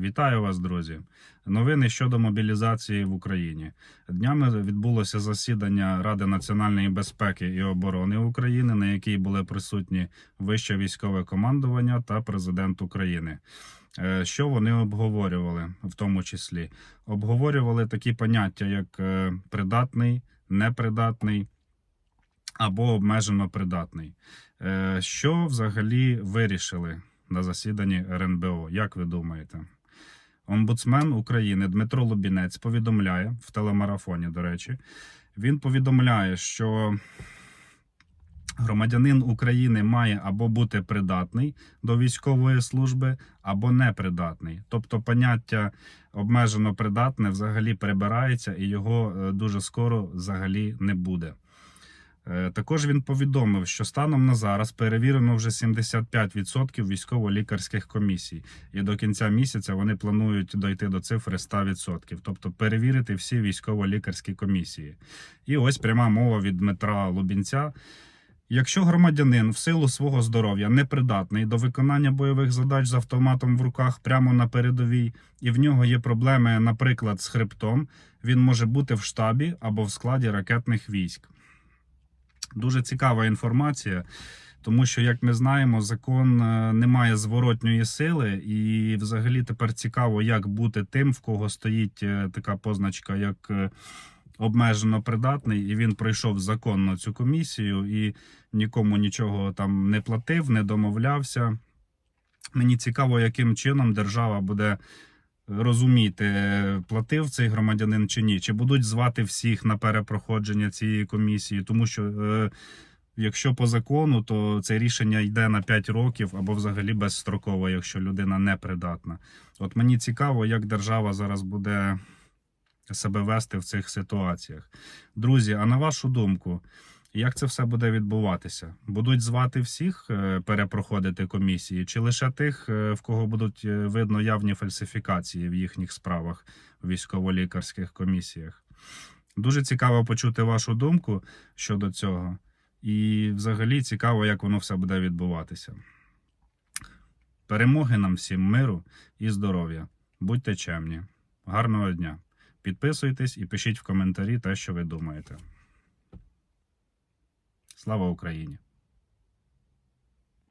Вітаю вас, друзі. Новини щодо мобілізації в Україні. Днями відбулося засідання Ради національної безпеки і оборони України, на якій були присутні вище військове командування та президент України. Е, Що вони обговорювали, в тому числі обговорювали такі поняття, як е, придатний, непридатний або обмежено придатний. Е, Що взагалі вирішили на засіданні РНБО? Як ви думаєте? Омбудсмен України Дмитро Лубінець повідомляє в телемарафоні, до речі, він повідомляє, що громадянин України має або бути придатний до військової служби, або непридатний. Тобто поняття обмежено придатне взагалі прибирається і його е, дуже скоро взагалі не буде. Е, Також він повідомив, що станом на зараз перевірено вже 75% військово-лікарських комісій, і до кінця місяця вони планують дойти до цифри 100%, тобто перевірити всі військово-лікарські комісії. І ось пряма мова від Дмитра Лубінця. Якщо громадянин в силу свого здоров'я непридатний до виконання бойових задач з автоматом в руках прямо на передовій, і в нього є проблеми, наприклад, з хребтом, він може бути в штабі або в складі ракетних військ. Дуже цікава інформація, тому що, як ми знаємо, закон е, не має зворотньої сили, і взагалі тепер цікаво, як бути тим, в кого стоїть е, така позначка, як е, обмежено придатний, і він пройшов законно цю комісію і нікому нічого там не платив, не домовлявся. Мені цікаво, яким чином держава буде розуміти, платив цей громадянин чи ні, чи будуть звати всіх на перепроходження цієї комісії, тому що. Е, Якщо по закону, то це рішення йде на 5 років або взагалі безстроково, якщо людина не придатна. От мені цікаво, як держава зараз буде себе вести в цих ситуаціях. Друзі, а на вашу думку, як це все буде відбуватися? Будуть звати всіх е, перепроходити комісії, чи лише тих, е, в кого будуть е, видно явні фальсифікації в їхніх справах в військово-лікарських комісіях? Дуже цікаво почути вашу думку щодо цього. І взагалі цікаво, як воно все буде відбуватися. Перемоги нам всім миру і здоров'я. Будьте чемні. Гарного дня! Підписуйтесь і пишіть в коментарі те, що ви думаєте. Слава Україні!